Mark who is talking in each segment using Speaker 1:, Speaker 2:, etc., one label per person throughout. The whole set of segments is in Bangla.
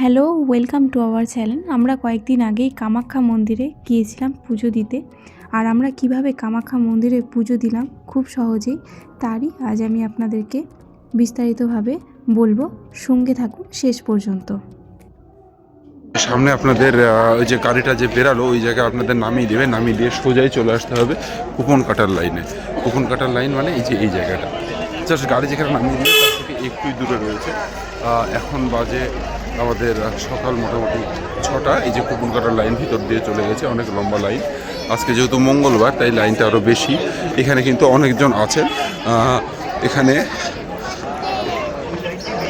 Speaker 1: Hello, welcome to our channel. আমরা কয়েকদিন আগেই কামাখ্যা মন্দিরে গিয়েছিলাম পুজো দিতে। আর আমরা কীভাবে কামাখ্যা মন্দিরে পুজো দিলাম খুব সহজেই, তারই আজ আমি আপনাদেরকে বিস্তারিতভাবে বলব। সঙ্গে থাকুন শেষ পর্যন্ত।
Speaker 2: সামনে আপনাদের ওই যে গাড়িটা যে বেরালো, ওই জায়গায় আপনাদের নামিয়ে দেবে। নামিয়ে দিয়ে সোজাই চলে আসতে হবে কুপন কাটার লাইনে। কুপন কাটার লাইন মানে এই যে এই জায়গাটা। জাস্ট গাড়ি যেখানে নামিয়ে দিবে তার থেকে একটুই দূরে রয়েছে। এখন বাজে আমাদের আহ, সকাল মোটামুটি ছটা এই যে কুপন কাটার লাইন ভিতর দিয়ে চলে গেছে অনেক লম্বা লাইন আজকে যেহেতু মঙ্গলবার তাই লাইনটা আরও বেশি এখানে কিন্তু অনেকজন আছেন আহ, এখানে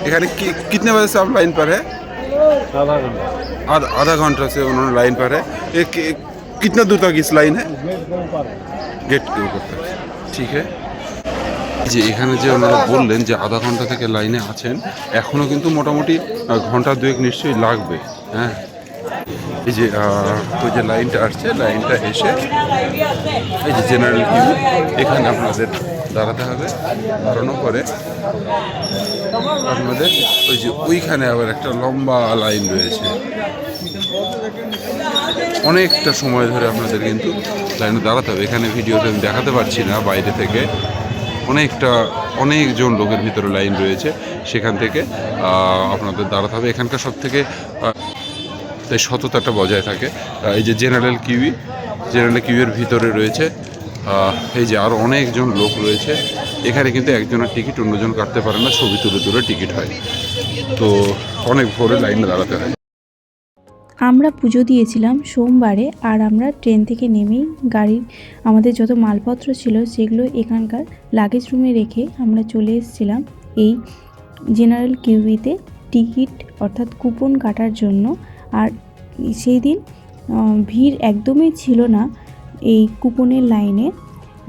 Speaker 2: এখানে কি कितने बजे से आप लाइन पर है
Speaker 3: आधा घंटा
Speaker 2: आधा आधा घंटा से उन्होंने लाइन पर है एक, एक कितना दूर तक इस लाइन है
Speaker 3: गेट के ऊपर है
Speaker 2: গেট के ऊपर तक ঠিক है যে এখানে যে ওনারা বললেন যে আধা ঘণ্টা থেকে লাইনে আছেন এখনও কিন্তু মোটামুটি ঘণ্টা দুয়েক নিশ্চয়ই লাগবে হ্যাঁ। এই যে ওই যে লাইনটা আসছে, লাইনটা এসে এই যে জেনারেল কিউ এখানে আপনাদের দাঁড়াতে হবে দাঁড়ানোর পরে আপনাদের ওই যে ওইখানে আবার একটা লম্বা লাইন রয়েছে। অনেকটা সময় ধরে আপনাদের কিন্তু লাইনে দাঁড়াতে হবে। এখানে ভিডিওতে আমি দেখাতে পারছি না বাইরে থেকে। অনেকটা, অনেকজন লোকের ভিতরে লাইন রয়েছে সেখান থেকে আপনাদের দাঁড়াতে হবে। এখানকার সব থেকে তাই সততাটা বজায় থাকে। এই যে জেনারেল কিউই, জেনারেল কিউয়ের ভিতরে রয়েছে এই যে আরও অনেকজন লোক রয়েছে। এখানে কিন্তু একজনের টিকিট, অন্যজন কাটতে পারে না, ছবি তুলে তুলে টিকিট হয়। তো অনেক ভোরে লাইনে দাঁড়াতে হয়।
Speaker 1: আমরা পুজো দিয়েছিলাম সোমবারে আর আমরা ট্রেন থেকে নেমেই গাড়ির আমাদের যত মালপত্র ছিল সেগুলো এখানকার লাগেজ রুমে রেখে আমরা চলে এসেছিলাম এই জেনারেল কিউবিতে টিকিট অর্থাৎ কুপন কাটার জন্য। আর সেই দিন ভিড় একদমই ছিল না এই কুপনের লাইনে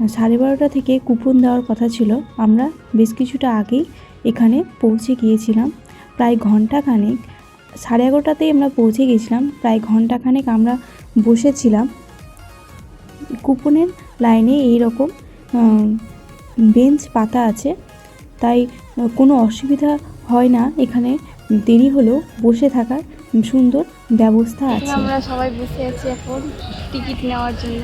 Speaker 1: সাড়ে বারোটা থেকে কুপন দেওয়ার কথা ছিল। আমরা বেশ কিছুটা আগেই এখানে পৌঁছে গিয়েছিলাম। প্রায় ঘন্টাখানেক সাড়ে এগারোটাতেই আমরা পৌঁছে গেছিলাম। প্রায় ঘন্টাখানেক আমরা বসেছিলাম। কুপনের লাইনে এই রকম বেঞ্চ পাতা আছে। তাই কোনো অসুবিধা হয় না। এখানে দেরি হলেও বসে থাকার সুন্দর ব্যবস্থা আছে।
Speaker 4: আমরা সবাই বসে আছি এখন টিকিট নেওয়ার জন্য।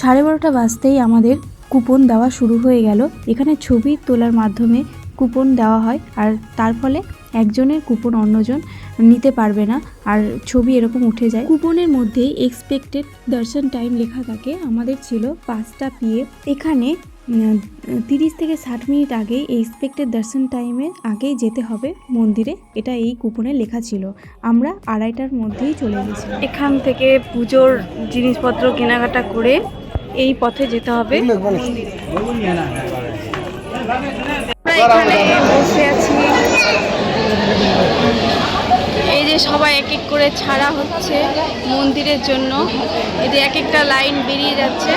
Speaker 1: সাড়ে বারোটা বাজতেই আমাদের কুপন দেওয়া শুরু হয়ে গেল। এখানে ছবি তোলার মাধ্যমে কুপন দেওয়া হয়। আর তার ফলে একজনের কুপন অন্যজন নিতে পারবে না আর ছবি এরকম উঠে যায়। কুপনের মধ্যেই এক্সপেক্টেড দর্শন টাইম লেখা থাকে আমাদের ছিল পাঁচটা পিএ এখানে তিরিশ থেকে ষাট মিনিট আগে এক্সপেক্টেড দর্শন টাইমের আগেই যেতে হবে মন্দিরে। এটা এই কুপনে লেখা ছিল। আমরা আড়াইটার মধ্যেই চলে গেছি।
Speaker 4: এখান থেকে পুজোর জিনিসপত্র কেনাকাটা করে এই পথে যেতে হবে। আমরা এখানে বসে আছি এই যে সবাই এক এক করে ছাড়া হচ্ছে মন্দিরের জন্য। যে এক একটা লাইন বেরিয়ে যাচ্ছে।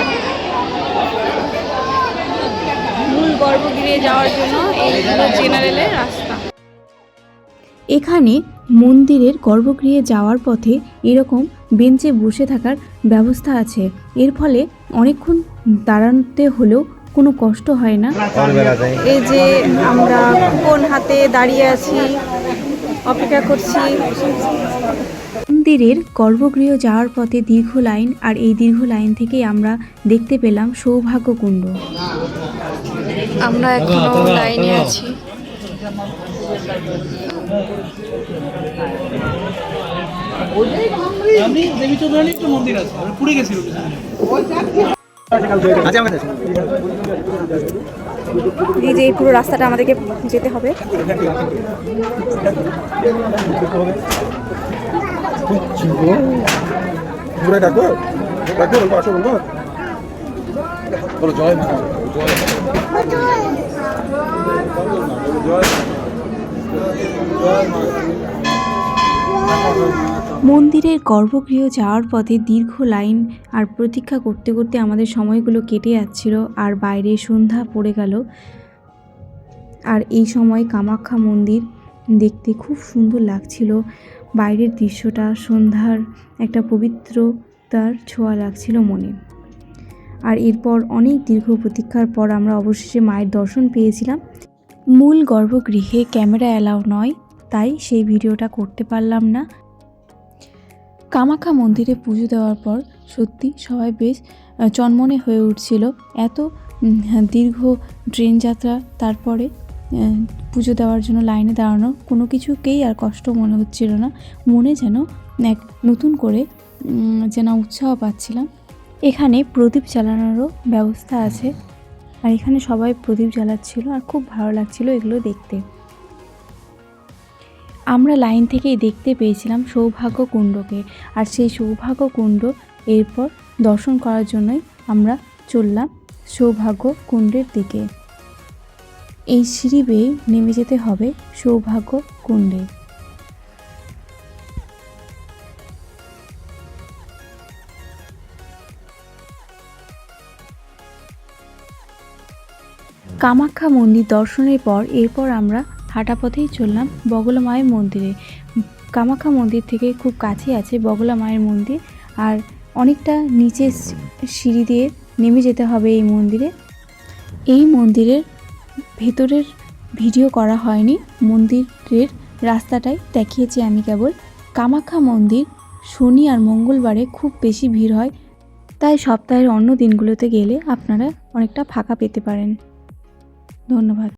Speaker 4: মূল গর্ভগৃহে যাওয়ার জন্য এই হলো জেনারেলের রাস্তা।
Speaker 1: এখানে মন্দিরের গর্ভগৃহে যাওয়ার পথে এরকম বেঞ্চে বসে থাকার ব্যবস্থা আছে। এর ফলে অনেকক্ষণ দাঁড়াতে হলেও কোনো কষ্ট হয় না।
Speaker 4: এই যে আমরা কোন হাতে দাঁড়িয়ে আছি অপেক্ষা করছি।
Speaker 1: মন্দিরের গর্ভগৃহ যাওয়ার পথে দীর্ঘ লাইন আর এই দীর্ঘ লাইন থেকেই আমরা দেখতে পেলাম সৌভাগ্যকুণ্ড।
Speaker 4: আমরা এখনও লাইনে আছি।
Speaker 5: মন্দির আছে গেছিল
Speaker 4: এই যে এই পুরো রাস্তাটা আমাদেরকে যেতে হবে।
Speaker 1: মন্দিরের গর্ভগৃহ যাওয়ার পথে দীর্ঘ লাইন আর প্রতীক্ষা করতে করতে আমাদের সময়গুলো কেটে যাচ্ছিল আর বাইরে সন্ধ্যা পড়ে গেল। আর এই সময় কামাখ্যা মন্দির দেখতে খুব সুন্দর লাগছিল। বাইরের দৃশ্যটা, সন্ধ্যার একটা পবিত্রতার ছোঁয়া লাগছিল মনে। আর এরপর অনেক দীর্ঘ প্রতীক্ষার পর আমরা অবশেষে মায়ের দর্শন পেয়েছিলাম। মূল গর্ভগৃহে ক্যামেরা অ্যালাউ নয়, তাই সেই ভিডিওটা করতে পারলাম না। কামাখ্যা মন্দিরে পুজো দেওয়ার পর সত্যি সবাই বেশ চনমনে হয়ে উঠছিল। এত হ্যাঁ, দীর্ঘ ট্রেন যাত্রা তারপরে পুজো দেওয়ার জন্য লাইনে দাঁড়ানো কোনো কিছুকেই আর কষ্ট মনে হচ্ছিল না। মনে যেন এক নতুন করে যেন উৎসাহ পাচ্ছিলাম। এখানে প্রদীপ জ্বালানোরও ব্যবস্থা আছে। আর এখানে সবাই প্রদীপ জ্বালাচ্ছিল আর খুব ভালো লাগছিল এগুলো দেখতে। আমরা লাইন থেকেই দেখতে পেয়েছিলাম সৌভাগ্য কুণ্ডকে। আর সেই সৌভাগ্য কুণ্ড এরপর দর্শন করার জন্যই আমরা চললাম সৌভাগ্য কুণ্ডের দিকে। এই সিঁড়ি বেয়ে নেমে যেতে হবে সৌভাগ্য কুণ্ডে। কামাখ্যা মন্দির দর্শনের পর এরপর আমরা হাঁটা পথেই চললাম বগলা মায়ের মন্দিরে। কামাখ্যা মন্দির থেকে খুব কাছে আছে বগলা মায়ের মন্দির। আর অনেকটা নিচে সিঁড়ি দিয়ে নেমে যেতে হবে এই মন্দিরে। এই মন্দিরের ভেতরের ভিডিও করা হয়নি, মন্দিরের রাস্তাটাই দেখিয়েছি আমি কেবল। কামাখ্যা মন্দির শনি আর মঙ্গলবারে খুব বেশি ভিড় হয়, তাই সপ্তাহের অন্য দিনগুলোতে গেলে আপনারা অনেকটা ফাঁকা পেতে পারেন। ধন্যবাদ।